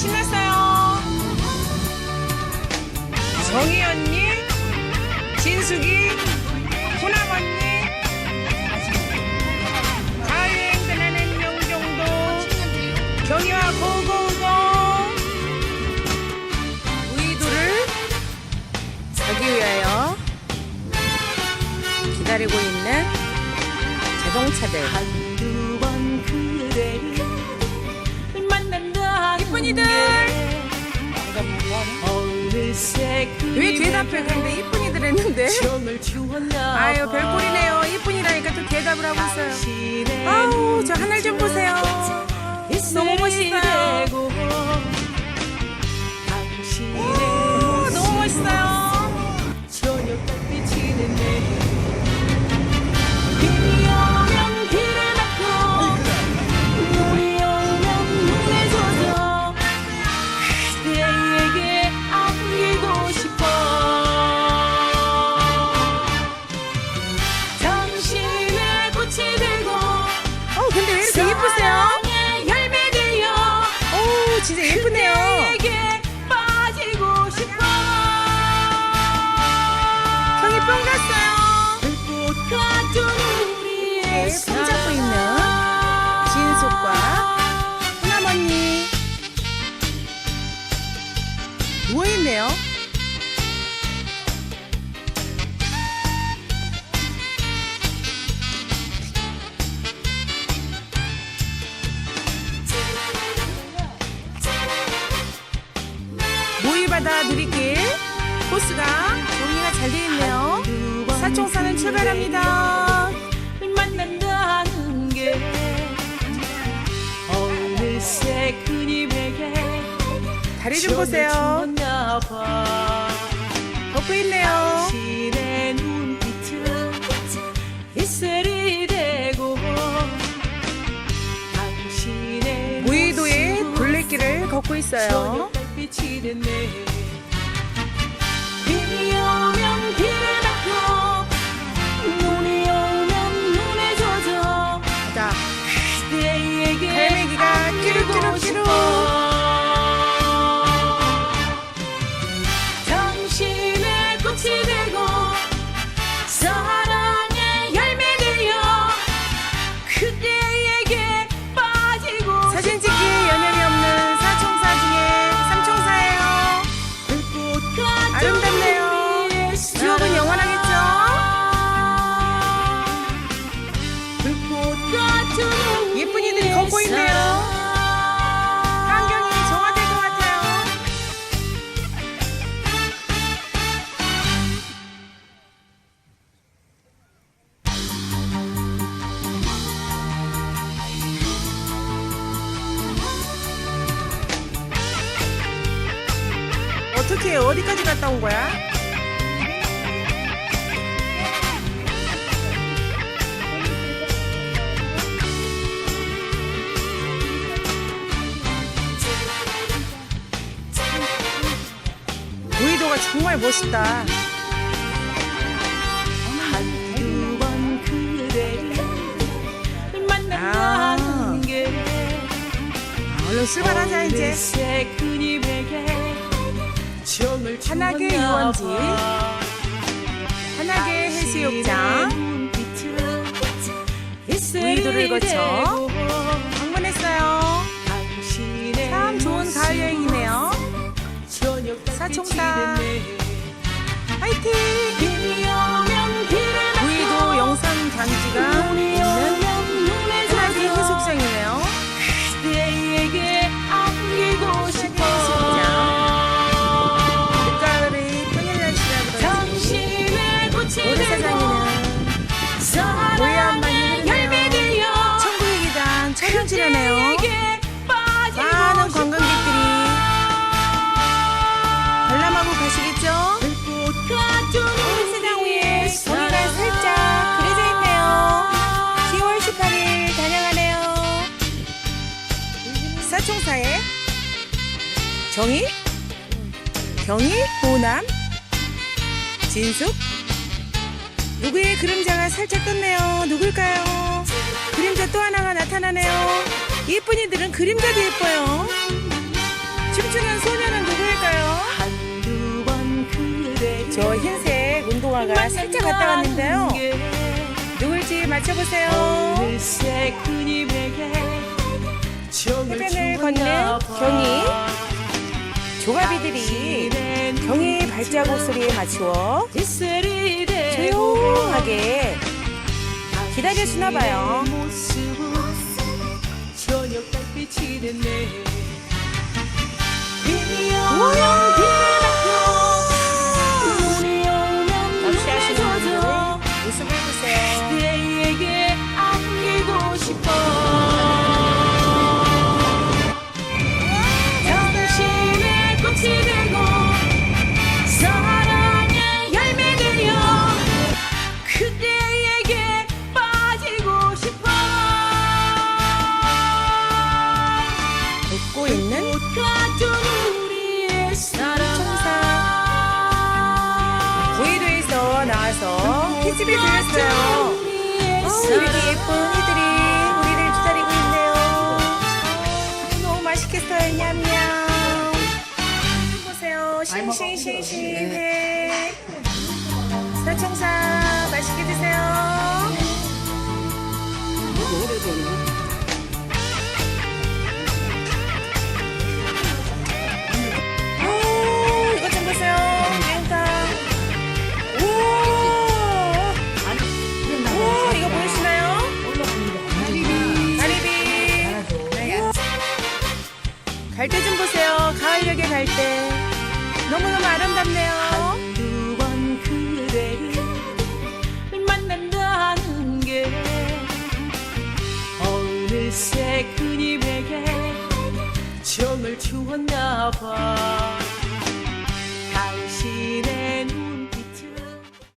신났어요. 정희 언니, 진숙이, 호남 언니, 가요여행 떠나는 명정도, 경희와 고고고, 우이도를 가기 위하여 기다리고 있는 자동차들. 이쁜이들! 왜 대답해? 근데 이쁜이들 했는데? 아유 별꼴이네요. 이쁜이라니까 또 대답을 하고 있어요. 아우 저 하늘 좀 보세요. 너무 멋있어요. 누워 있네요. 모이 바다 누리길 코스가 정리가 잘 되어 있네요. 사총사는 출발합니다. 만난다는 게 어느새 그님에게 다리 좀 보세요. 걷고 있네요. 당신의 눈빛은 이슬이 되고 당신의 무의도의 모습은 둘레길을 걷고 있어요. 저녁 달빛이 됐네 어떻게 어디까지 갔다 온 거야? 무의도가 정말 멋있다. 한두 번 그대를 아. 만난다는 게 얼른 출발하자 이제. 주었나 유원지, 봐. 한악의 해수욕장, 우이도를 거쳐 방문했어요. 참 좋은 모습은 가을 여행이네요. 저녁 달빛이 사총사. 정의, 경희, 호남, 진숙. 누구의 그림자가 살짝 떴네요. 누굴까요? 그림자 또 하나가 나타나네요. 예쁜이들은 그림자도 예뻐요. 춤추는 소녀는 누구일까요? 저 흰색 운동화가 살짝 갔다 왔는데요. 누굴지 맞춰보세요. 해변을 걷는 봐. 경이. 조가비들이 경의 발자국 소리에 맞추어 조용하게 기다려주나 봐요. 당신 웃고 있는 사랑 보이도에서 나와서 hit집에 들렸어요. 어, 이렇게 예쁜 이들이 우리를 기다리고 있네요. 아, 너무 맛있겠어요, 냠냠. 보세요, 싱싱싱싱해. 설청사 맛있게 드세요. 갈 때 좀 보세요. 가을역에 갈 때. 너무너무 아름답네요. 한두 번 그대를 만난다는 게 어느새 그님에게 정을 주었나 봐. 당신의